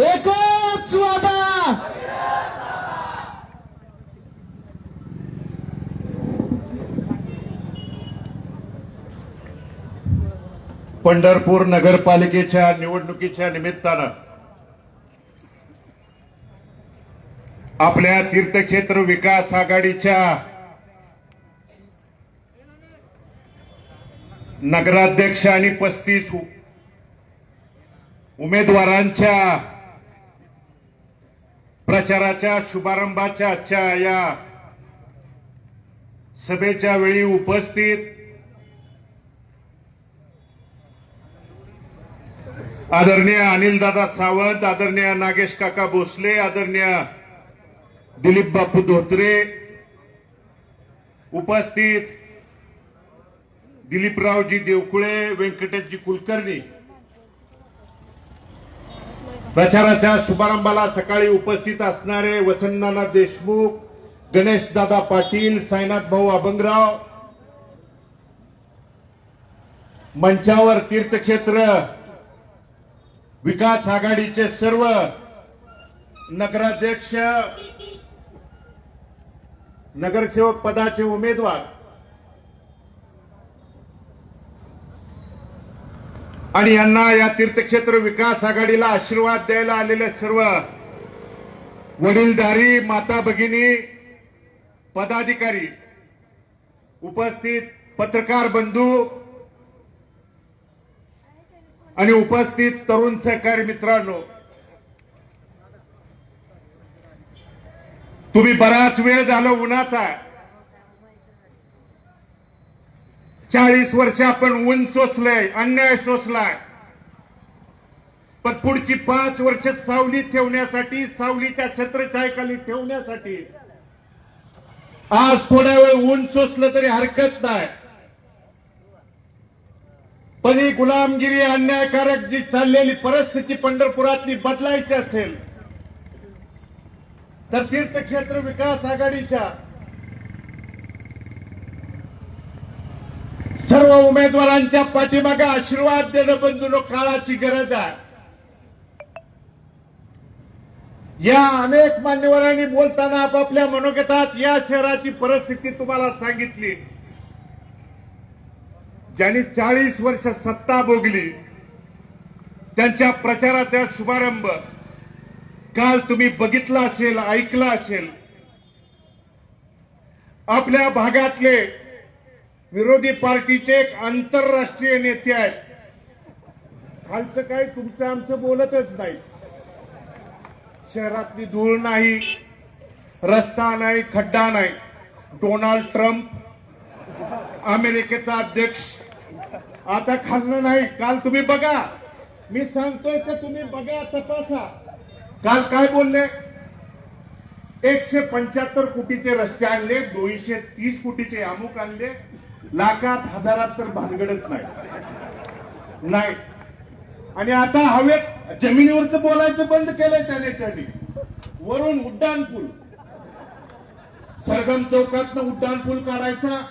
एकच वादा! पंढरपूर नगरपालिकेच्या निवडणुकीच्या निमित्तानं आपल्या तीर्थक्षेत्र विकास आघाडीच्या नगराध्यक्ष आणि पस्तीस उमेदवारांच्या प्रचाराच्या शुभारंभाच्या आजच्या या सभेच्या वेळी उपस्थित आदरणीय अनिलदादा सावंत आदरणीय नागेश काका भोसले आदरणीय दिलीप बापू धोत्रे उपस्थित दिलीपरावजी देवकुळे व्यंकटेशजी कुलकर्णी प्रचाराच्या शुभारंभाला सकाळी उपस्थित असणारे वसंतनाना देशमुख गणेशदादा पाटील साईनाथ भाऊ अभंगराव मंचावर तीर्थक्षेत्र विकास आघाडीचे सर्व नगराध्यक्ष नगरसेवक पदाचे उमेदवार आणि यांना या तीर्थक्षेत्र विकास आघाडीला आशीर्वाद द्यायला आलेले सर्व वडीलधारी माता भगिनी पदाधिकारी उपस्थित पत्रकार बंधू आणि उपस्थित तरुण सहकारी मित्रांनो तुम्ही बराच वेळ झाला उन्हाचा. चाळीस वर्ष आपण ऊन सोसलंय अन्याय सोसलाय. पण पुढची पाच वर्ष सावलीत ठेवण्यासाठी सावलीच्या छत्रछायेखाली ठेवण्यासाठी आज थोड्या वेळ ऊन सोसलं तरी हरकत नाही. पण ही गुलामगिरी अन्यायकारक जी चाललेली परिस्थिती पंढरपुरातली बदलायची असेल तर तीर्थक्षेत्र विकास आघाडीच्या सर्व उमेदवारांच्या पाठीमागे आशीर्वाद देणं बंधून काळाची गरज आहे. या अनेक मान्यवरांनी बोलताना आपापल्या मनोगतात या शहराची परिस्थिती तुम्हाला सांगितली. ज्यांनी चाळीस वर्ष सत्ता भोगली त्यांच्या प्रचाराचा शुभारंभ काल तुम्ही बघितला असेल ऐकला असेल. आपल्या भागातले विरोधी पार्टीचे एक आंतरराष्ट्रीय नेते आहेत. खालचं काय तुमचं आमचं बोलतच नाही. शहरातली धूळ नाही रस्ता नाही खड्डा नाही. डोनाल्ड ट्रम्प अमेरिकेचा अध्यक्ष. आता खाल्लं नाही काल तुम्ही बघा. मी सांगतोय तर तुम्ही बघा तपासा. काल काय बोलले? एकशे पंच्याहत्तर कोटीचे रस्ते आणले दोनशे तीस कोटीचे अमुक आणले लाखात हजारात तर भानगडच नाही. नाही. आणि आता हवेत जमिनीवरचं बोलायचं बंद केलंय त्याने त्यांनी. वरून उड्डाणपूल. सरगम चौकातनं उड्डाणपूल काढायचा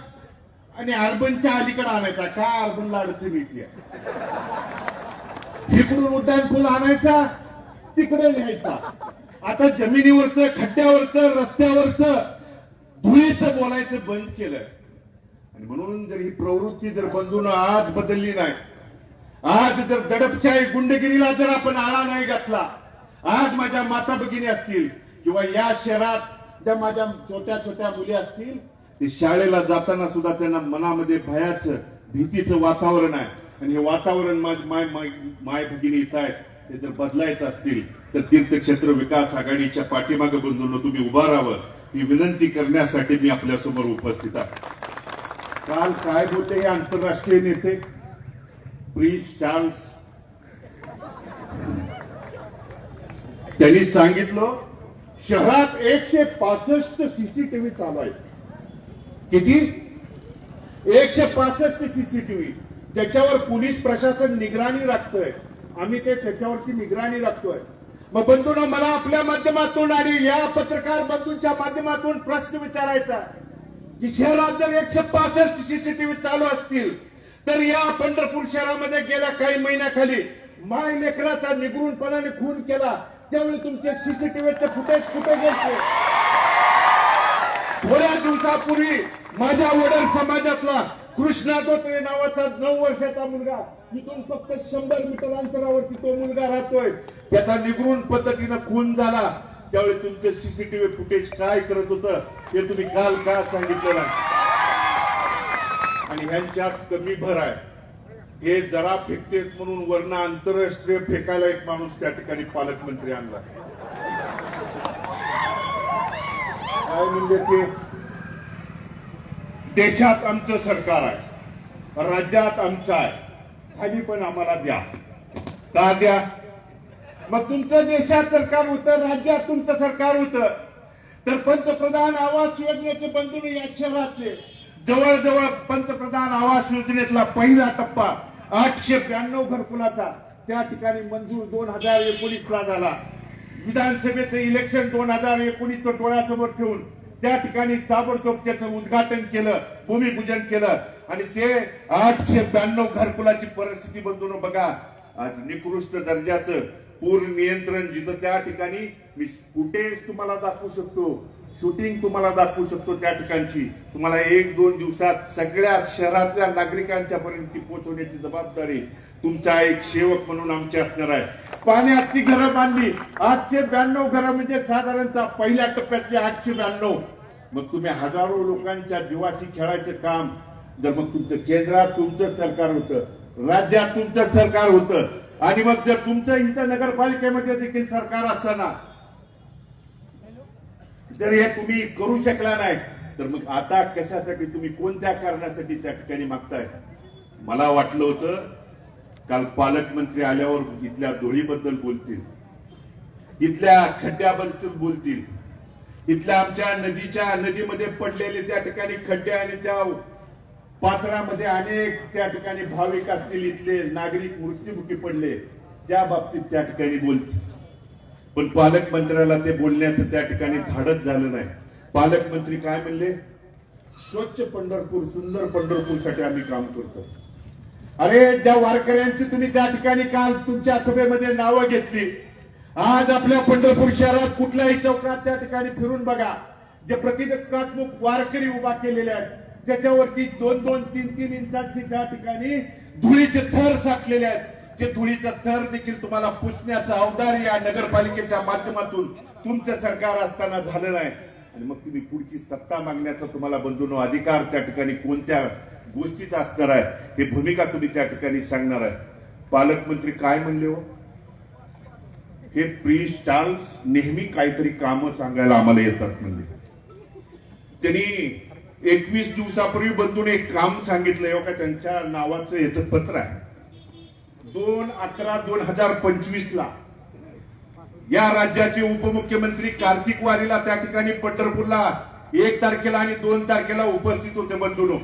आणि अर्बनच्या अलीकडे आणायचा. काय अर्बनला अडचण येते इकडून उड्डाणपूल आणायचा तिकडे न्यायचा. आता जमिनीवरचं खड्ड्यावरचं रस्त्यावरचं धुळीचं बोलायचं बंद केलं. आणि म्हणून जर ही प्रवृत्ती जर बंधून आज बदलली नाही आज जर दडपशाही गुंडगिरीला जर आपण आळा नाही घातला आज माझ्या माता भगिनी असतील किंवा या शहरात ज्या माझ्या छोट्या छोट्या मुली असतील ते शाळेला जाताना सुद्धा त्यांना मनामध्ये भयाचं भीतीचं वातावरण आहे. आणि हे वातावरण माय माय माय भगिनी इथं आहेत ते जर बदलायचं असतील तर तीर्थक्षेत्र विकास आघाडीच्या पाठीमागे बंधून तुम्ही उभा राहावं. ही विनंती करण्यासाठी मी आपल्यासमोर उपस्थित आहे. काल काय होते हे आंतरराष्ट्रीय नेते? प्रिन्स चार्ल्स त्यांनी सांगितलं शहरात एकशे पासष्ट सीसीटीव्ही चालू आहेत. किती? एकशे पासष्ट सीसीटीव्ही ज्याच्यावर पोलीस प्रशासन निगराणी राखतोय. आम्ही ते त्याच्यावरती निगराणी राखतोय. मग बंधून मला आपल्या माध्यमातून आणि या पत्रकार बंधूंच्या माध्यमातून प्रश्न विचारायचा आहे. की शहरात जर एकशे पासष्ट सीसीटीव्ही चालू असतील तर या पंढरपूर शहरामध्ये गेल्या काही महिन्याखाली माय लेकराचा निगरूनपणाने खून केला. त्यावेळी तुमचे सीसीटीव्हीचे फुटेज कुठे गेले थोड्या दिवसापूर्वी माझ्या वडील समाजातला कृष्णा धोत्रे नावाचा नऊ वर्षाचा मुलगा इथून फक्त शंभर मीटर अंतरावरती तो मुलगा राहतोय. त्याचा निगरून पद्धतीनं खून झाला. त्यावेळी तुमचे सीसीटीव्ही फुटेज काय करत होतं ते तुम्ही काल का सांगितलं नाही? आणि ह्यांच्यात कमी भर आहे. हे जरा फेकतेत म्हणून वर्ण आंतरराष्ट्रीय फेकायला एक माणूस त्या ठिकाणी पालकमंत्री आणला. काय म्हणजे ते? देशात आमचं सरकार आहे. राज्यात आमचं आहे. खाली पण आम्हाला द्या. का द्या? मग तुमचं देशात सरकार होतं राज्यात तुमचं सरकार होतं तर पंतप्रधान आवास योजनेचे बंधू या शहरातले. जवळजवळ पंतप्रधान आवास योजनेतला पहिला टप्पा आठशे ब्याण्णव घरकुलाचा. त्या ठिकाणी मंजूर दोन हजार एकोणीस ला झाला. विधानसभेचं इलेक्शन दोन हजार एकोणीस डोळ्यासमोर ठेवून त्या ठिकाणी ताबडतोब त्याचं उद्घाटन केलं भूमिपूजन केलं. आणि ते आठशे ब्याण्णव घरकुलाची परिस्थिती बंधून बघा. आज निकृष्ट दर्जाचं पूर नियंत्रण जिथं त्या ठिकाणी मी फुटेज तुम्हाला दाखवू शकतो शूटिंग तुम्हाला दाखवू शकतो त्या ठिकाणची. तुम्हाला एक दोन दिवसात सगळ्या शहरातल्या नागरिकांच्या पर्यंत ती पोहोचवण्याची जबाबदारी तुमचा एक सेवक म्हणून आमची असणार आहे. पाण्याची घरं बांधली. आठशे ब्याण्णव घरं म्हणजे साधारणतः पहिल्या टप्प्यातली आठशे ब्याण्णव. मग तुम्ही हजारो लोकांच्या जीवाशी खेळायचं काम जर मग तुमचं केंद्रात तुमचं सरकार होतं राज्यात तुमचं सरकार होतं आणि मग जर तुमचं इथं नगरपालिकेमध्ये देखील सरकार असताना जर हे तुम्ही करू शकला नाही तर मग आता कशासाठी तुम्ही कोणत्या कारणासाठी त्या ठिकाणी मागताय? मला वाटलं होतं काल पालकमंत्री आल्यावर इथल्या धुळीबद्दल बोलतील. इथल्या खड्ड्याबद्दल बोलतील. इथल्या आमच्या नदीच्या नदीमध्ये पडलेले त्या ठिकाणी खड्डे आणि त्या पात्रामध्ये अनेक त्या ठिकाणी भाविक असतील इथले नागरिक मृत्यूमुखी पडले त्या बाबतीत त्या ठिकाणी बोलते पण पालकमंत्र्याला ते बोलण्याचं त्या ठिकाणी धाडच झालं नाही. पालकमंत्री काय म्हणले? स्वच्छ पंढरपूर सुंदर पंढरपूरसाठी आम्ही काम करतो. अरे ज्या वारकऱ्यांची तुम्ही त्या ठिकाणी काल तुमच्या सभेमध्ये नावं घेतली आज आपल्या पंढरपूर शहरात कुठल्याही चौकात त्या ठिकाणी फिरून बघा जे प्रतिकात्मक वारकरी उभा केलेले आहेत. त्याच्यावरती दोन दोन तीन तीन इंचांची त्या ठिकाणी धुळीचे थर साठलेले आहेत. जे धुळीचा थर देखील तुम्हाला पुसण्याचा अवदार या नगरपालिकेच्या माध्यमातून तुमचं सरकार असताना झालं नाही आणि मग तुम्ही पुढची सत्ता मागण्याचा तुम्हाला बंधून अधिकार त्या ठिकाणी कोणत्या गोष्टीचा असणार आहे हे भूमिका तुम्ही त्या ठिकाणी सांगणार आहे. पालकमंत्री काय म्हणले हो? हे प्रिन्स चार्ल्स नेहमी काहीतरी कामं सांगायला आम्हाला येतात म्हणजे त्यांनी एकवीस दिवसापूर्वी बंधून एक काम सांगितलंय हो का त्यांच्या नावाचं याचं पत्र आहे. दोन अकरा दोन हजार पंचवीस ला या राज्याचे उपमुख्यमंत्री कार्तिक वारीला त्या ठिकाणी पंढरपूरला एक तारखेला आणि दोन तारखेला उपस्थित होते बंधूनो.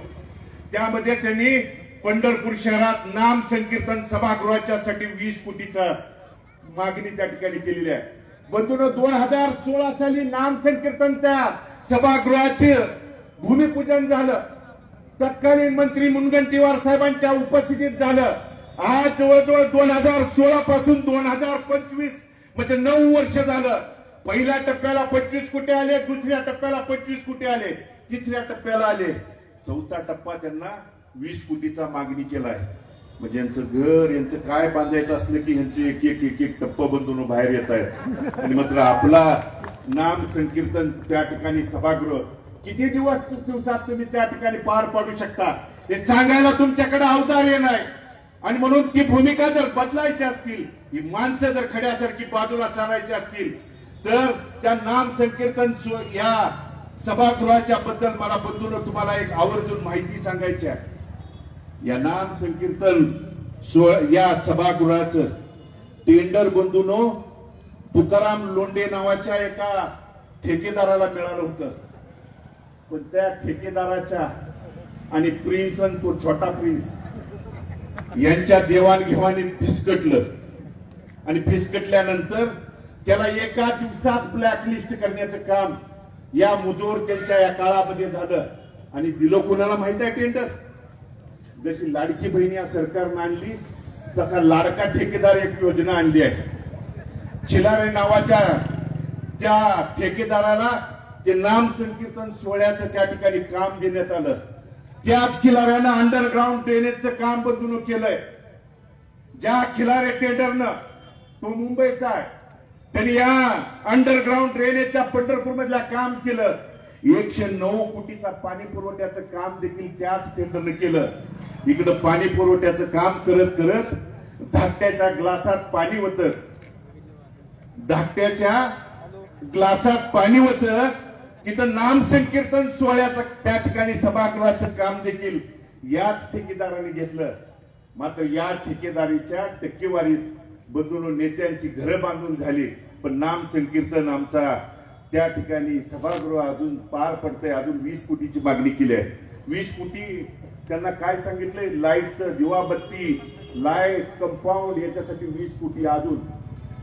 त्यामध्ये त्यांनी पंढरपूर शहरात नाम संकीर्तन सभागृहाच्या साठी वीस कोटीचा मागणी त्या ठिकाणी केलेली आहे. बंधून दोन हजार सोळा साली नाम संकीर्तन त्या सभागृहाचे भूमिपूजन झालं. तत्कालीन मंत्री मुनगंटीवार साहेबांच्या उपस्थितीत झालं. आज जवळजवळ दोन हजार सोळा पासून दोन हजार पंचवीस म्हणजे नऊ वर्ष झालं. पहिल्या टप्प्याला पंचवीस कुठे आले दुसऱ्या टप्प्याला पंचवीस कुठे आले तिसऱ्या टप्प्याला आले. चौथा टप्पा त्यांना वीस कोटीचा मागणी केलाय. म्हणजे यांचं घर यांचं काय बांधायचं असलं की यांचे एक एक एक एक टप्पा बंधून बाहेर येत आहेत आणि मात्र आपला नाम संकीर्तन त्या ठिकाणी सभागृह किती दिवस दिवसात तुम्ही त्या ठिकाणी पार पाडू शकता? हे सांगायला तुमच्याकडे अवतार नाही. आणि म्हणून ती भूमिका जर बदलायची असतील ही माणसं जर खड्यासारखी बाजूला सारायची असतील तर त्या नाम संकीर्तन या सभागृहाच्या बद्दल मला बंधून तुम्हाला एक आवर्जून माहिती सांगायची आहे. या नाम संकीर्तन या सभागृहाचं टेंडर बंधूनो तुकाराम लोंडे नावाच्या एका ठेकेदाराला मिळालं होतं. पण त्या ठेकेदाराच्या आणि प्रिन्स आणि तो छोटा प्रिन्स यांच्या देवाणघेवाणीत फिसकटलं. आणि फिसकटल्यानंतर त्याला एका दिवसात ब्लॅकलिस्ट करण्याचं काम या मुजोर त्यांच्या या काळामध्ये झालं. आणि दिलं कोणाला माहीत आहे टेंडर जशी लाडकी बहीण या सरकारनं आणली तसा लाडका ठेकेदार एक योजना आणली आहे. खिलारे नावाच्या त्या ठेकेदाराला ते नाम संकीर्तन सोहळ्याचं त्या ठिकाणी काम देण्यात आलं. त्याच खिलाऱ्यानं अंडरग्राऊंड ड्रेनेजचं काम बदलून केलंय. ज्या खिलारे टेंडरनं तो मुंबईचा आहे त्यांनी या अंडरग्राऊंड ड्रेनेजच्या पंढरपूर मधल्या काम केलं. एकशे नऊ कोटीचा पाणी पुरवठ्याचं काम देखील त्याच टेंडरनं केलं. इकडं पाणी पुरवठ्याचं काम करत करत धाकट्याच्या ग्लासात पाणी होत. धाकट्याच्या ग्लासात पाणी होतं. तिथं नाम संकीर्तन सोहळ्याचं त्या ठिकाणी सभागृहाचं काम देखील याच ठेकेदाराने घेतलं. मात्र या ठेकेदारीच्या टक्केवारीत बदलून नेत्यांची घरं बांधून झाली. पण नाम संकीर्तन आमचा त्या ठिकाणी सभागृह अजून पार पडतंय. अजून वीस कोटीची मागणी केली आहे. वीस कोटी त्यांना काय सांगितलंय? लाईटचं दिवाबत्ती लाइट कंपाऊंड याच्यासाठी वीस कोटी अजून.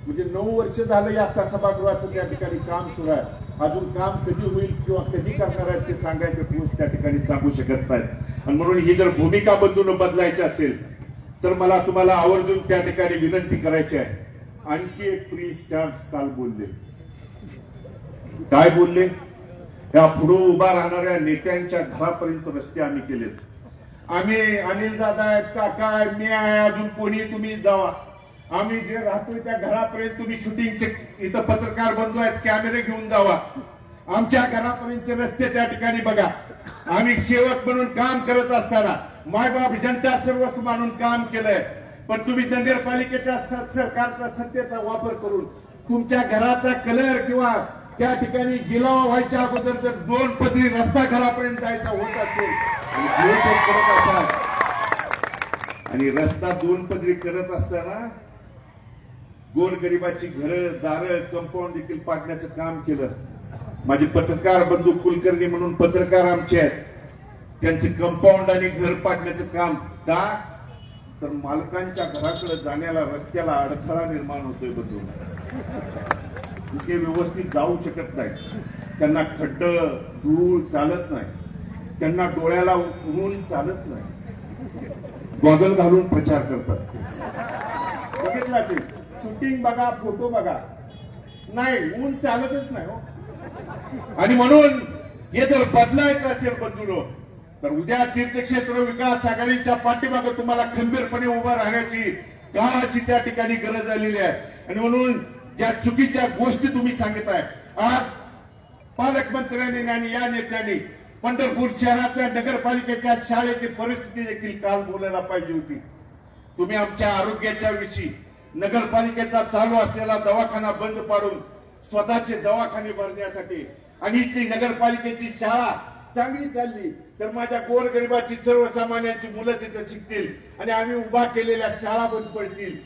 म्हणजे नऊ वर्ष झालं या आता सभागृहाचं त्या ठिकाणी काम सुरू आहे. अजून काम कधी होईल किंवा कधी करणार आहेत ते सांगायचे ठोस त्या ठिकाणी सांगू शकत नाहीत. आणि म्हणून ही जर भूमिका बदलून बदलायची असेल तर मला तुम्हाला आवर्जून त्या ठिकाणी विनंती करायची आहे. आणखी एक प्री स्टार्स काल बोलले. काय बोलले? या पुढे उभा राहणाऱ्या नेत्यांच्या घरापर्यंत रस्ते आम्ही केलेत. आम्ही अनिल दादा आहेत का? काय? मी आहे. अजून कोणी तुम्ही जावा. आम्ही जे राहतोय त्या घरापर्यंत तुम्ही शूटिंगचे इथं पत्रकार बंधू आहेत कॅमेरे घेऊन जावा. आमच्या घरापर्यंतचे रस्ते त्या ठिकाणी बघा. आम्ही सेवक म्हणून काम करत असताना मायबाप जनता सर्वस्व मानून काम केलंय. पण तुम्ही नगरपालिकेच्या सरकारचा सत्तेचा वापर करून तुमच्या घराचा कलर किंवा त्या ठिकाणी गिलावा व्हायच्या अगोदर जर दोन पदरी रस्ता घरापर्यंत जायचा होत असेल करत असाल. आणि रस्ता दोन पदरी करत असताना गोरगरिबाची घरं दारं कंपाऊंड देखील पाडण्याचं काम केलं. माझे पत्रकार बंधू कुलकर्णी म्हणून पत्रकार आमचे आहेत. त्यांचे कंपाऊंड आणि घर पाडण्याचं काम का? तर मालकांच्या घराकडे जाण्याला रस्त्याला अडथळा निर्माण होतोय बंधू. ते व्यवस्थित जाऊ शकत नाही. त्यांना खड्ड धूळ चालत नाही. त्यांना डोळ्याला उकरून चालत नाही. गॉगल घालून प्रचार करतात. बघितला असेल. शूटिंग बघा फोटो बघा. नाही ऊन चालतच नाही हो. आणि म्हणून हे जर बदलायचं असेल बंधुरो तर उद्या तीर्थक्षेत्र विकास आघाडीच्या पाठीमागे तुम्हाला खंबीरपणे उभं राहण्याची काळाची त्या ठिकाणी गरज आलेली आहे. आणि म्हणून ज्या चुकीच्या गोष्टी तुम्ही सांगताय आज पालकमंत्र्यांनी आणि या नेत्यांनी पंढरपूर शहरातल्या नगरपालिकेच्या शाळेची परिस्थिती देखील काल बोलायला पाहिजे होती. तुम्ही आमच्या आरोग्याच्या विषयी नगरपालिकेचा चालू असलेला दवाखाना बंद पाडून स्वतःचे दवाखाने भरण्यासाठी आणि ती नगरपालिकेची शाळा चांगली चालली तर माझ्या गोरगरिबाची सर्वसामान्यांची मुलं तिथं शिकतील आणि आम्ही उभा केलेल्या शाळा बंद पडतील.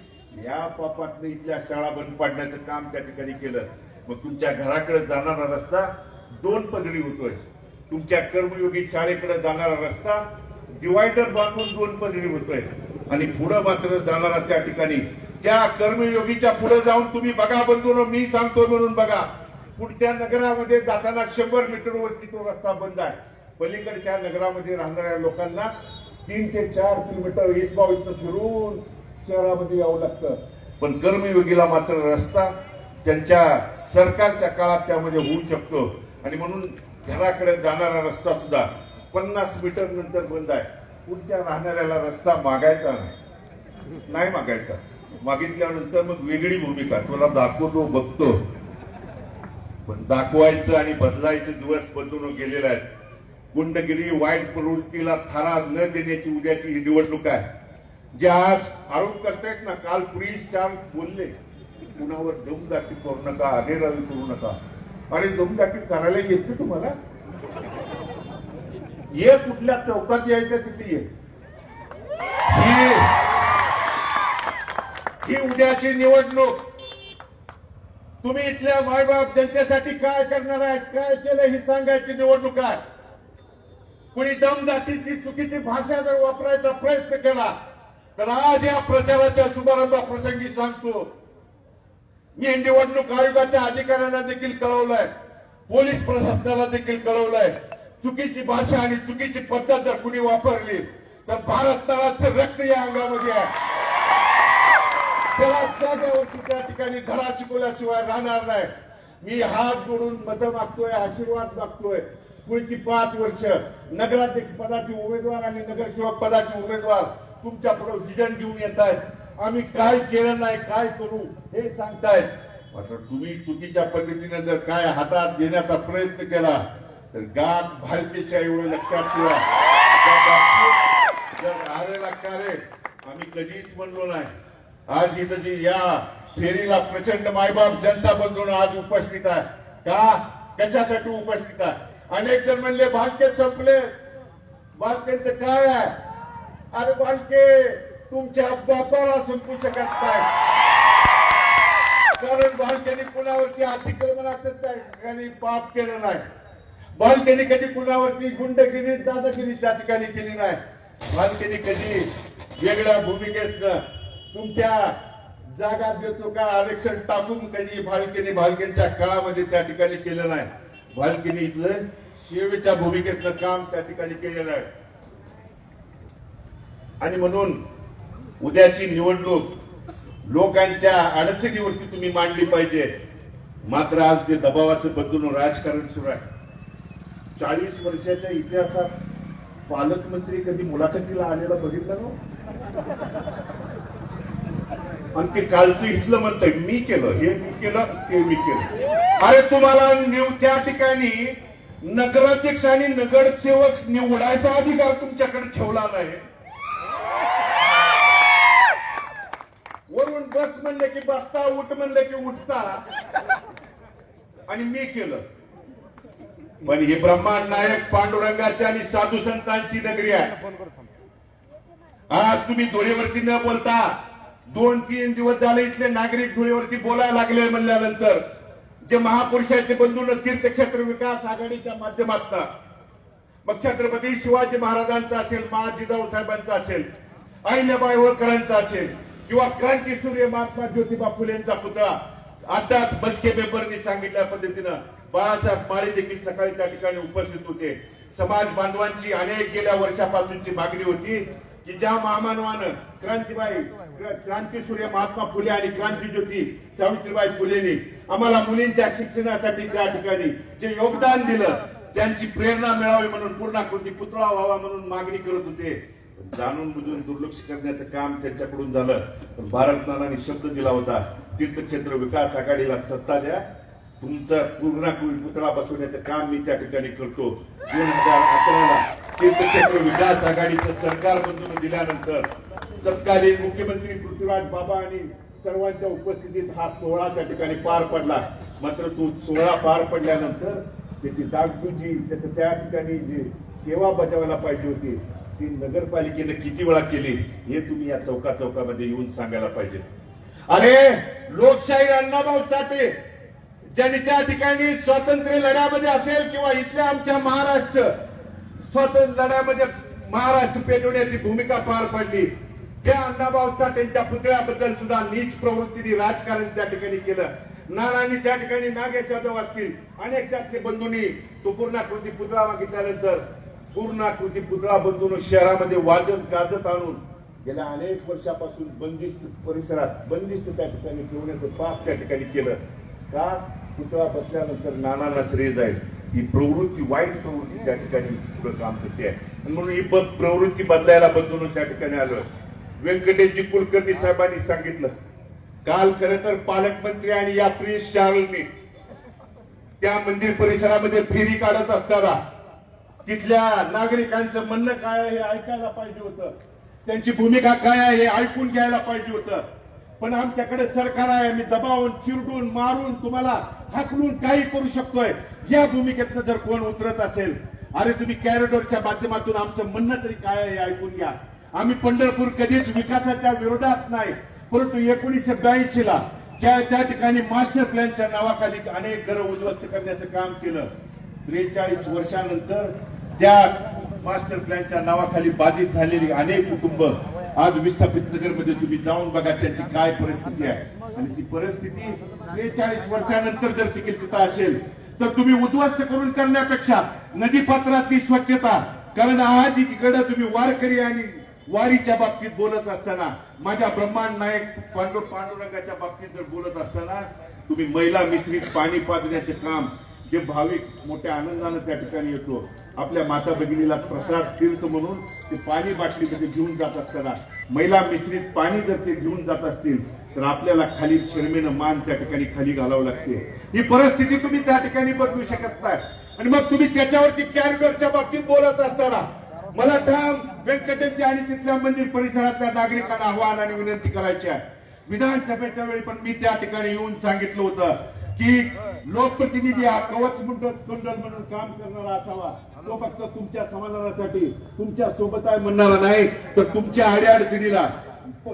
या पापातनं इथल्या शाळा बंद पाडण्याचं काम त्या ठिकाणी केलं. मग तुमच्या घराकडे जाणारा रस्ता दोन पदरी होतोय. तुमच्या कर्मयोगी शाळेकडे जाणारा रस्ता डिवायडर बांधून दोन पदरी होतोय. आणि पुढं मात्र जाणारा त्या ठिकाणी त्या कर्मयोगीच्या पुढे जाऊन तुम्ही बघा बंधू मी सांगतो म्हणून बघा. पुढच्या नगरामध्ये जाताना शंभर मीटरवरती तो रस्ता बंद आहे. पलीकडच्या नगरामध्ये राहणाऱ्या लोकांना तीन ते चार किलोमीटर इसबाव इथं फिरून शहरामध्ये यावं लागतं. पण कर्मयोगीला मात्र रस्ता त्यांच्या सरकारच्या काळात त्यामध्ये होऊ शकतो. आणि म्हणून घराकडे जाणारा रस्ता सुद्धा पन्नास मीटर नंतर बंद आहे. पुढच्या राहणाऱ्याला रस्ता मागायचा नाही. नाही मागायचा. मागितल्यानंतर मग वेगळी भूमिका तुला दाखवतो बघतो. पण दाखवायचं आणि बदलायचे दिवस बदलून गेलेले आहेत गुंडगिरी वाईट प्रवृत्तीला थारा न देण्याची उद्याची ही निवडणूक आहे. जे आज आरोप करतायत ना काल पुलिस चार बोलले कुणावर दमदाटी करू नका आगेरावी करू नका. अरे दमदाटी करायला येते तुम्हाला? ये कुठल्या चौकात यायचं तिथे ये. ही उद्याची निवडणूक. तुम्ही इथल्या मायबाप जनतेसाठी काय करणार आहेत काय केलं ही सांगायची निवडणूक आहे. कुणी दमदाटीची चुकीची भाषा जर वापरायचा प्रयत्न केला तर आज या प्रचाराच्या शुभारंभा प्रसंगी सांगतो. मी निवडणूक आयोगाच्या अधिकाऱ्यांना देखील कळवलंय पोलीस प्रशासनाला देखील कळवलंय. चुकीची भाषा आणि चुकीची पद्धत जर कुणी वापरली तर भारत तळाचं रक्त या अंगामध्ये आहे. त्याला त्या त्या ठिकाणी धडा शिकवल्याशिवाय राहणार नाही. मी हात जोडून मत मागतोय आशीर्वाद मागतोय. पुढची पाच वर्ष नगराध्यक्ष पदाचे उमेदवार आणि नगरसेवक पदाचे उमेदवार तुमच्या विजन घेऊन येत आहेत. आम्ही काय केलं नाही काय करू हे सांगतायत. मात्र तुम्ही चुकीच्या पद्धतीने जर काय हातात घेण्याचा प्रयत्न केला तर गाठ भारतीच्या एवढं लक्षात ठेवा. जर आलेला कार्य आम्ही कधीच म्हणलो नाही. आज इथं जी या फेरीला प्रचंड मायबाप जनता बंधून आज उपस्थित आहे. का? कशासाठी उपस्थित आहे? अनेक जण म्हणले भालके संपले. भालकेंचं काय आहे? अरे भालके तुमच्या बापाला संपू शकत नाही. कारण बालकेने कुणावरती अतिक्रमणाचं त्या ठिकाणी पाप केलं नाही. बालकेने कधी कुणावरती गुंडगिरी दादागिरी त्या ठिकाणी केली नाही. बालकेने कधी वेगळ्या भूमिकेतनं तुमच्या जागा देतो का? आरक्षण टाकून कधी भालकेने भालकेंच्या काळामध्ये त्या ठिकाणी केलं नाही. भालकेने इथलं सेवेच्या भूमिकेतलं काम त्या ठिकाणी केलेलं आहे. आणि म्हणून उद्याची निवडणूक लोकांच्या अडचणीवरती तुम्ही मांडली पाहिजे. मात्र आज ते दबावाचं बदलून राजकारण सुरू आहे. चाळीस वर्षाच्या इतिहासात पालकमंत्री कधी मुलाखतीला आलेला बघितला ना आणि ते कालचं इथलं म्हणतंय मी केलं हे मी केलं ते मी केलं. अरे तुम्हाला निव त्या ठिकाणी नगराध्यक्ष आणि नगरसेवक निवडायचा अधिकार तुमच्याकडे ठेवला नाही. वरून बस म्हणले की बसता उठ म्हणले की उठता. आणि मी केलं. पण ही ब्रह्मांड नायक पांडुरंगाची आणि साधू संतांची नगरी आहे. आज तुम्ही धुळेवरती न बोलता दोन तीन दिवस झाले इथले नागरिक धुळेवरती बोलायला लागले म्हणल्यानंतर जे महापुरुषाचे बंधून तीर्थक्षेत्र विकास आघाडीच्या माध्यमातून मग छत्रपती शिवाजी महाराजांचा असेल महा जिजाऊ साहेबांचा असेल अहिल्याबाई होळकरांचा असेल किंवा क्रांती सूर्य महात्मा ज्योतिबा फुलेंचा पुतळा आताच बसके पेपरनी सांगितल्या पद्धतीनं बाळासाहेब माळी देखील सकाळी त्या ठिकाणी उपस्थित होते. समाज बांधवांची अनेक गेल्या वर्षापासूनची मागणी होती. की ज्या महामानवानं क्रांतीबाई क्रांती सूर्य महात्मा फुले आणि क्रांती ज्योती सावित्रीबाई फुलेनी आम्हाला मुलींच्या शिक्षणासाठी त्या ठिकाणी जे योगदान दिलं त्यांची प्रेरणा मिळावी म्हणून पूर्णाकृती पुतळा व्हावा म्हणून मागणी करत होते जाणून बुजून दुर्लक्ष करण्याचं काम त्यांच्याकडून झालं. पण भारतनानाने शब्द दिला होता तीर्थक्षेत्र विकास आघाडीला सत्ता द्या तुमचा पूर्णाकृती पुतळा बसवण्याचं काम मी त्या ठिकाणी करतो. दोन हजार अकराला तीर्थक्षेत्र विकास आघाडीचं सरकार बंधून दिल्यानंतर तत्कालीन मुख्यमंत्री पृथ्वीराज बाबा आणि सर्वांच्या उपस्थितीत हा सोहळा त्या ठिकाणी पार पडला. मात्र तो सोहळा पार पडल्यानंतर त्याची डागडुजी त्याचं त्या ठिकाणी जी सेवा बजावायला पाहिजे होती ती नगरपालिकेनं किती वेळा केली हे तुम्ही या चौका चौकामध्ये येऊन सांगायला पाहिजे. अरे लोकशाही अण्णाभाऊ साठे ज्यांनी त्या ठिकाणी स्वातंत्र्य लढ्यामध्ये असेल किंवा इथल्या आमच्या महाराष्ट्र स्वातंत्र्य लढ्यामध्ये महाराष्ट्र पेटवण्याची भूमिका पार पाडली त्या अण्णाभाऊ साठेंच्या पुतळ्याबद्दल सुद्धा नीच प्रवृत्तीने राजकारण त्या ठिकाणी केलं. नानांनी त्या ठिकाणी नागेश यादव असतील अनेक त्यातले बंधूंनी तो पूर्णाकृती पुतळा मागितल्यानंतर पूर्णाकृती पुतळा बंधून शहरामध्ये वाजत गाजत आणून गेल्या अनेक वर्षापासून बंदिस्त परिसरात बंदिस्त त्या ठिकाणी ठेवण्याचं पाप त्या ठिकाणी केलं. का? पुतळा बसल्यानंतर नानांना श्रेय जाईल. ही प्रवृत्ती वाईट प्रवृत्ती त्या ठिकाणी पुढे काम करते आहे. म्हणून ही प्रवृत्ती बदलायला बदलून त्या ठिकाणी आलोय व्यंकटेशजी कुलकर्णी साहेबांनी सांगितलं काल खरं तर पालकमंत्री आणि या प्रिन्स चार्लनी त्या मंदिर परिसरामध्ये फेरी काढत असताना तिथल्या नागरिकांचं म्हणणं काय आहे हे ऐकायला पाहिजे होतं. त्यांची भूमिका काय आहे हे ऐकून घ्यायला पाहिजे होतं. पण आमच्याकडे सरकार आहे आम्ही दबावून चिरडून मारून तुम्हाला हाकलून काही करू शकतोय. या भूमिकेतनं जर कोण उतरत असेल अरे तुम्ही कॅरिडॉरच्या माध्यमातून आमचं म्हणणं तरी काय आहे ऐकून घ्या. आम्ही पंढरपूर कधीच विकासाच्या विरोधात नाही परंतु एकोणीसशे ब्याऐंशी ला त्या त्या ठिकाणी मास्टर प्लॅनच्या नावाखाली अनेक घरं उद्ध्वस्त करण्याचं काम केलं. त्रेचाळीस वर्षानंतर त्या मास्टर प्लॅनच्या नावाखाली बाधित झालेली अनेक कुटुंब आज विस्थापित नगरमध्ये तुम्ही जाऊन बघा त्याची काय परिस्थिती आहे. आणि ती परिस्थिती त्रेचाळीस वर्षानंतर जर ती तिथं असेल तर तुम्ही उद्ध्वस्त करून करण्यापेक्षा नदीपात्रातली स्वच्छता कारण आज इकडे तुम्ही वारकरी आणि वारीच्या बाबतीत बोलत असताना माझ्या ब्रह्मांड नायक पांडुर पांडुरंगाच्या बाबतीत जर बोलत असताना तुम्ही महिला मिश्रित पाणी पाजण्याचे काम जे भाविक मोठ्या आनंदानं त्या ठिकाणी येतो आपल्या माता भगिनीला प्रसाद तीर्थ म्हणून ते पाणी बाटलीमध्ये घेऊन जात असताना महिला मिश्रित पाणी जर ते घेऊन जात असतील तर आपल्याला खाली शर्मेनं मान त्या ठिकाणी खाली घालावं लागते. ही परिस्थिती तुम्ही त्या ठिकाणी बदलू शकत नाही. आणि मग तुम्ही त्याच्यावरती कॅरियरच्या बाबतीत बोलत असताना मला ठाम व्यंकटेशजी आणि तिथल्या मंदिर परिसरातल्या नागरिकांना आव्हान आणि विनंती करायची आहे. विधानसभेच्या वेळी पण मी त्या ठिकाणी येऊन सांगितलं होतं की लोकप्रतिनिधी हा कवच कुंडल म्हणून काम करणारा असावा. तो फक्त तुमच्या समाधानासाठी तुमच्यासोबत आहे म्हणणारा नाही तर तुमच्या अडीअडचणीला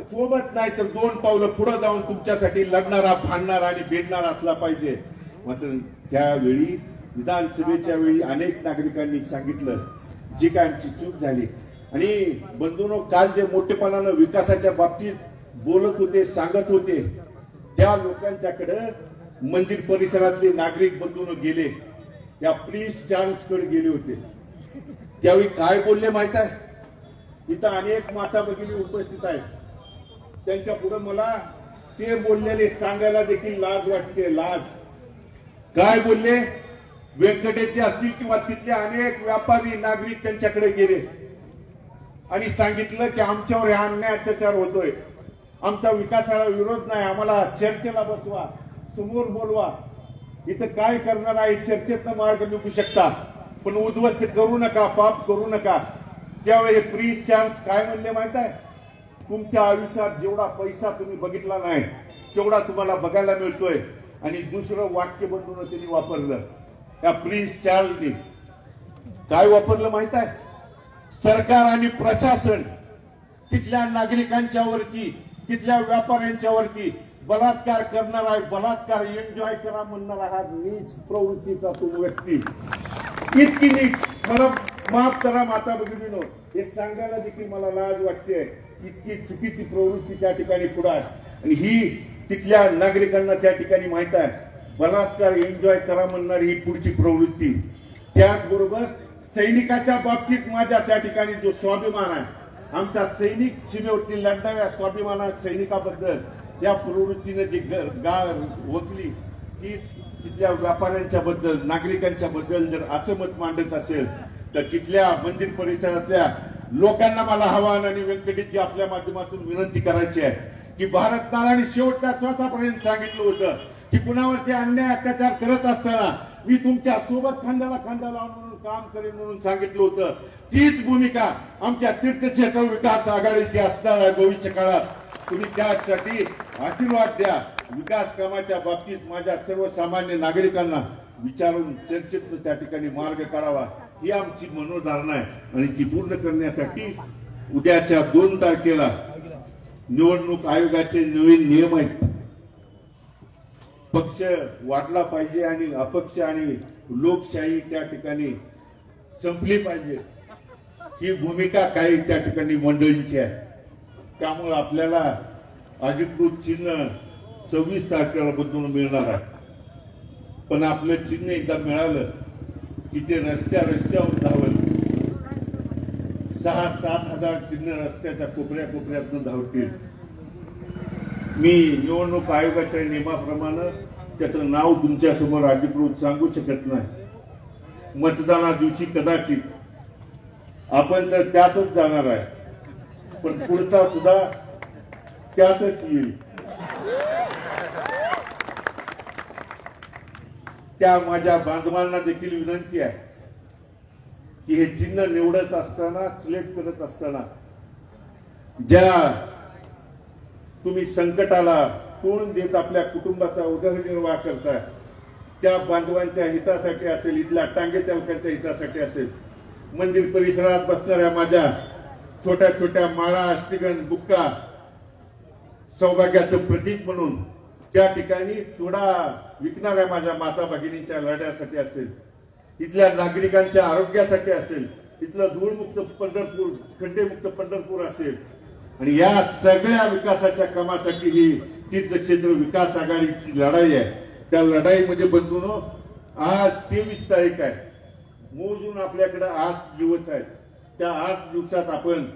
सोबत नाही तर दोन पावलं पुढे जाऊन तुमच्यासाठी लढणारा भांडणारा आणि भेटणारा असला पाहिजे. मात्र त्यावेळी विधानसभेच्या वेळी अनेक नागरिकांनी सांगितलं जी काय आमची चूक झाली. आणि बंधूनो काल जे मोठेपणानं विकासाच्या बाबतीत बोलत होते सांगत होते त्या लोकांच्याकडे मंदिर परिसरातले नागरिक बंधून गेले. त्या प्रिन्स चार्ल्सकडे गेले होते. त्यावेळी काय बोलले माहीत आहे? इथं अनेक माता भगिनी उपस्थित आहेत. त्यांच्या पुढे मला ते बोललेले सांगायला देखील लाज वाटते लाज. काय बोलले? व्यंकटेचे असतील किंवा तिथले अनेक व्यापारी नागरिक त्यांच्याकडे गेले. आणि सांगितलं की आमच्यावर हा अन्याय अत्याचार होतोय. आमचा विकासाला विरोध नाही आम्हाला चर्चेला बसवा. समोर बोलवा. इथं काय करणार आहे चर्चेतनं मार्ग निघू शकता. पण उद्ध्वस्त करू नका पाप करू नका. त्यावेळी हे चार्ज काय म्हणले माहीत आहे? तुमच्या आयुष्यात जेवढा पैसा तुम्ही बघितला नाही तेवढा तुम्हाला बघायला मिळतोय. आणि दुसरं वाक्य बंधून त्यांनी वापरलं. त्या प्रिन्स चार्ल्सने काय वापरलं माहीत आहे? सरकार आणि प्रशासन तिथल्या नागरिकांच्या वरती तिथल्या व्यापाऱ्यांच्या वरती बलात्कार करणार आहे बलात्कार एन्जॉय करा म्हणणारा हा नीच प्रवृत्तीचा तो व्यक्ती. इतकी नीट मला माफ करा माता भगिनीनो. हे सांगायला देखील मला लाज वाटते इतकी चुकीची प्रवृत्ती त्या ठिकाणी पुढे आहे. आणि ही तिथल्या नागरिकांना त्या ठिकाणी माहीत आहे. बलात्कार एन्जॉय करा म्हणणारी ही पुढची प्रवृत्ती. त्याचबरोबर सैनिकाच्या बाबतीत माझ्या त्या ठिकाणी जो स्वाभिमान आहे आमच्या सैनिक सीमेवरती लढणाऱ्या स्वाभिमाना सैनिकाबद्दल या प्रवृत्तीने जी गाळ ओतली तीच तिथल्या व्यापाऱ्यांच्या बद्दल नागरिकांच्या बद्दल जर असं मत मांडत असेल तर तिथल्या मंदिर परिसरातल्या लोकांना मला आव्हान आणि व्यंकटेशजी आपल्या माध्यमातून विनंती करायची आहे की भारत नारायण शेवटच्या स्वतःपर्यंत सांगितलं होतं की कुणावरती अन्याय अत्याचार करत असताना मी तुमच्यासोबत खांद्याला खांदा लावून म्हणून काम करेन म्हणून सांगितलं होतं. तीच भूमिका आमच्या तीर्थक्षेत्र विकास आघाडीची असणार आहे भविष्य काळात. तुम्ही त्यासाठी आशीर्वाद द्या. विकास कामाच्या बाबतीत माझ्या सर्वसामान्य नागरिकांना विचारून चर्चेत त्या ठिकाणी मार्ग काढावा. ही आमची मनोधारणा आहे आणि ती पूर्ण करण्यासाठी उद्याच्या दोन तारखेला निवडणूक आयोगाचे नवीन नियम आहेत. पक्ष वाढला पाहिजे आणि अपक्ष आणि लोकशाही त्या ठिकाणी संपली पाहिजे. ही भूमिका काही त्या ठिकाणी मंडळींची आहे. त्यामुळे आपल्याला अधिकृत चिन्ह सव्वीस तारखेला बदलून मिळणार आहे. पण आपलं चिन्ह एकदा मिळालं की ते रस्त्या रस्त्यावर धावल. सहा सात हजार चिन्ह रस्त्याच्या कोपऱ्या कोपऱ्यातून धावतील. मी निवडणूक आयोगाच्या नियमाप्रमाणे त्याचं नाव तुमच्यासमोर अधिकृत सांगू शकत नाही. मतदाना दिवशी कदाचित आपण तर त्यातच जाणार आहे. पण पुढचा सुद्धा त्यातच येईल. त्या माझ्या बांधवांना देखील विनंती आहे की हे चिन्ह निवडत असताना सिलेक्ट करत असताना ज्या तुम्ही संकटाला कोण देत आपल्या कुटुंबाचा उदरनिर्वाह करताय? त्या बांधवांच्या हितासाठी असेल इथल्या टांगे चालकांच्या हितासाठी असेल. मंदिर परिसरात बसणाऱ्या माझ्या छोट्या छोट्या माळा अष्टिगण बुक्का सौभाग्याचं प्रतीक म्हणून त्या ठिकाणी चुडा विकणाऱ्या माझ्या माता भगिनींच्या लढ्यासाठी असेल इथल्या नागरिकांच्या आरोग्यासाठी असेल इथलं धूळमुक्त पंढरपूर खड्डेमुक्त पंढरपूर असेल. आणि या सगळ्या विकासाच्या कामासाठी ही तीर्थक्षेत्र विकास आघाडीची लढाई आहे. त्या लढाईमध्ये बंधून आज तेवीस तारीख आहे. मोजून आपल्याकडे आठ दिवस आहेत. त्या आठ दिवसात आपण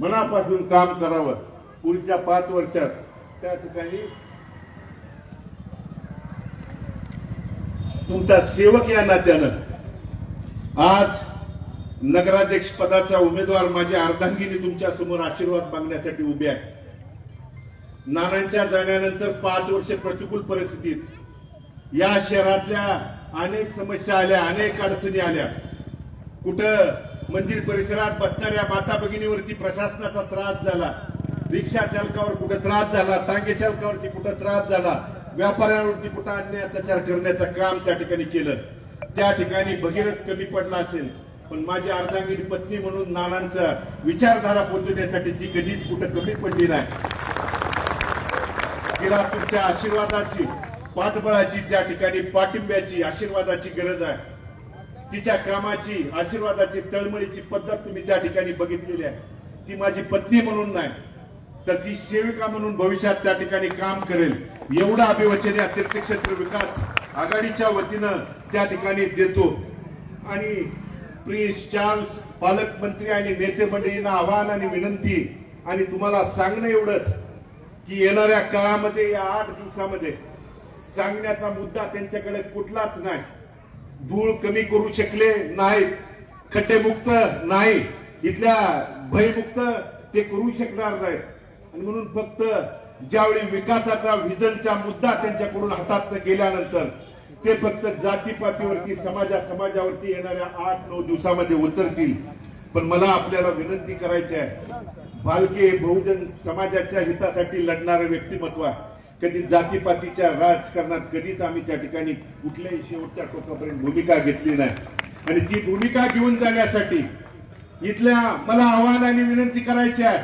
मनापासून काम करावं. पुढच्या पाच वर्षात. त्या ठिकाणी तुमचा सेवक या नात्यानं आज नगराध्यक्ष पदाचा उमेदवार माझ्या अर्धांगिनी तुमच्यासमोर आशीर्वाद मागण्यासाठी उभे आहे नानांच्या जाण्यानंतर पाच वर्ष प्रतिकूल परिस्थितीत. या शहरातल्या अनेक समस्या आल्या अनेक अडचणी आल्या. कुठं मंदिर परिसरात बसणाऱ्या माता भगिनीवरती प्रशासनाचा त्रास झाला. रिक्षा चालकावर कुठं त्रास झाला टांगे चालकावरती कुठं त्रास झाला व्यापाऱ्यांवरती कुठं अन्याय अत्याचार करण्याचं काम त्या ठिकाणी केलं. त्या ठिकाणी भगीरथ कमी पडला असेल पण माझी अर्धांगिनी पत्नी म्हणून नानांचा विचारधारा पोहोचवण्यासाठी ती कधीच कुठं कमी पडली नाही. तिला तुमच्या आशीर्वादाची पाठबळाची त्या ठिकाणी पाठिंब्याची आशीर्वादाची गरज आहे. तिच्या कामाची आशीर्वादाची तळमळीची पद्धत तुम्ही त्या ठिकाणी बघितलेली आहे. ती माझी पत्नी म्हणून नाही तर ती सेविका म्हणून भविष्यात त्या ठिकाणी काम करेल. एवढं अभिवचन या तीर्थक्षेत्र विकास आघाडीच्या वतीनं त्या ठिकाणी देतो. आणि प्रिन्स चार्ल्स पालकमंत्री आणि नेते मंडळींना आवाहन आणि विनंती आणि तुम्हाला सांगणं एवढंच की येणाऱ्या काळामध्ये या आठ दिवसामध्ये सांगण्याचा मुद्दा त्यांच्याकडे कुठलाच नाही. धूळ कमी करू शकले नाही खड्डेमुक्त नाही इथल्या भयमुक्त ते करू शकणार नाही. आणि म्हणून फक्त ज्यावेळी विकासाचा व्हिजनचा मुद्दा त्यांच्याकडून हातात गेल्यानंतर ते फक्त जातीपातीवरती समाजा समाजावरती येणाऱ्या आठ नऊ दिवसामध्ये उतरतील. पण मला आपल्याला विनंती करायची आहे भालके बहुजन समाजाच्या हितासाठी लढणारं व्यक्तिमत्व आहे. कधी जातीपातीच्या राजकारणात कधीच आम्ही त्या ठिकाणी कुठल्याही शेवटच्या टोकापर्यंत भूमिका घेतली नाही. आणि ती भूमिका घेऊन जाण्यासाठी इथल्या मला आव्हान आणि विनंती करायची आहे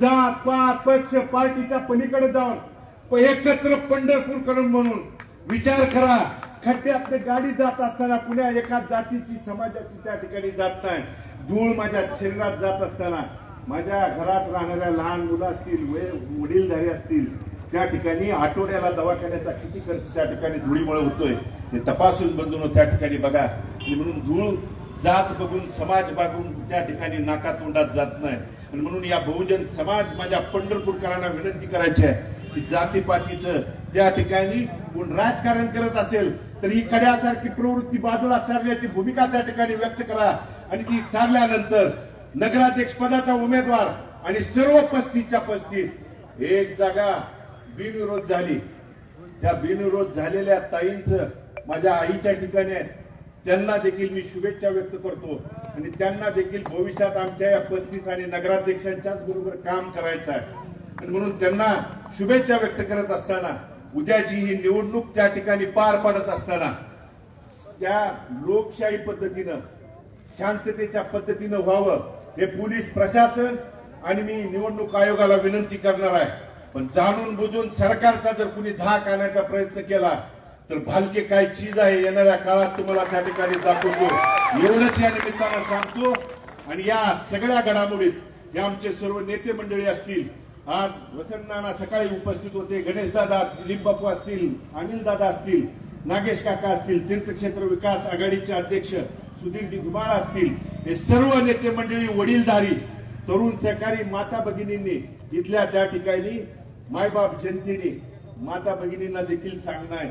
जात पात पक्ष पार्टीच्या पलीकडे जाऊन एकत्र पंढरपूर करून म्हणून विचार करा. खड्ड्यात गाडी जात असताना पुण्या एका जातीची समाजाची त्या ठिकाणी जात नाही. धूळ माझ्या शरीरात जात असताना माझ्या घरात राहणाऱ्या लहान मुलं असतील वय वडीलधारी असतील त्या ठिकाणी आठवड्याला दवाखान्याचा किती खर्च त्या ठिकाणी धुळीमुळे होतोय हे तपासून बंधून त्या ठिकाणी बघा. म्हणून धूळ जात बघून समाज बघून त्या ठिकाणी नाका तोंडात जात नाही. आणि म्हणून या बहुजन समाज माझ्या पंढरपूरकरांना विनंती करायची आहे की जातीपातीचं त्या ठिकाणी कोण राजकारण करत असेल तर ही कड्यासारखी प्रवृत्ती बाजूला सारण्याची भूमिका त्या ठिकाणी व्यक्त करा. आणि ती सारल्यानंतर नगराध्यक्ष पदाचा उमेदवार आणि सर्व पस्तीसच्या पस्तीस. एक जागा बिनविरोध झाली. त्या बिनविरोध झालेल्या ताईंचं माझ्या आईच्या ठिकाणी आहे. त्यांना देखील मी शुभेच्छा व्यक्त करतो. आणि त्यांना देखील भविष्यात आमच्या या पस्तीस आणि नगराध्यक्षांच्याच बरोबर काम करायचं आहे. आणि म्हणून त्यांना शुभेच्छा व्यक्त करत असताना उद्याची ही निवडणूक त्या ठिकाणी पार पाडत असताना त्या लोकशाही पद्धतीनं शांततेच्या पद्धतीनं व्हावं. हे पोलीस प्रशासन आणि मी निवडणूक आयोगाला विनंती करणार आहे. पण जाणून बुजून सरकारचा जर कुणी धाक आणण्याचा प्रयत्न केला तर भालके काय चीज आहे येणाऱ्या काळात तुम्हाला त्या ठिकाणी दाखवतो एवढंच या निमित्तानं सांगतो आणि या सगळ्या घडामोडीत हे आमचे सर्व नेते मंडळी असतील आज वसंत सकाळी उपस्थित होते गणेश दादा दिलीप बापू असतील अनिल दादा असतील नागेश काका असतील तीर्थक्षेत्र विकास आघाडीचे अध्यक्ष सुधीर धुमाळ असतील हे सर्व नेते मंडळी वडीलधारी तरुण सहकारी माता भगिनींनी इथल्या त्या ठिकाणी मायबाप जनतेने माता भगिनींना देखील सांगणार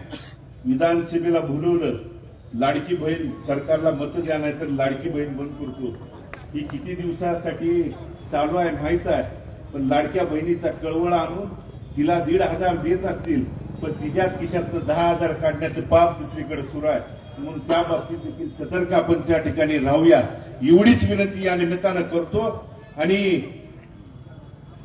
विधानसभेला बोलवलं लाडकी बहीण सरकारला मत द्या नाही तर लाडकी बहीण बंद करतो. ही किती दिवसासाठी चालू आहे माहीत आहे पण लाडक्या बहिणीचा कळवळ आणून तिला दीड हजार देत असतील पण तिच्याच खिशातनं दहा हजार काढण्याचं पाप दुसरीकडे सुरू आहे. म्हणून त्या बाबतीत देखील सतर्क आपण त्या ठिकाणी राहूया. एवढीच विनंती या निमित्तानं करतो. आणि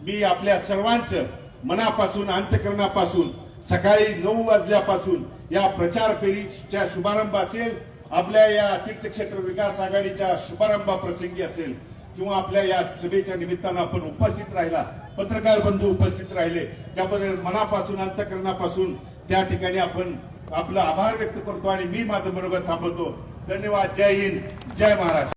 मी आपल्या सर्वांचं मनापासून अंतकरणापासून सकाळी नऊ वाजल्यापासून या प्रचार फेरीच्या शुभारंभ असेल आपल्या या तीर्थक्षेत्र विकास आघाडीच्या शुभारंभाप्रसंगी असेल किंवा आपल्या या सभेच्या निमित्तानं आपण उपस्थित राहिला पत्रकार बंधू उपस्थित राहिले त्याबद्दल मनापासून अंतकरणापासून त्या ठिकाणी आपण आपला आभार व्यक्त करतो आणि मी माझं बरोबर थांबवतो. धन्यवाद. जय हिंद. जय महाराष्ट्र.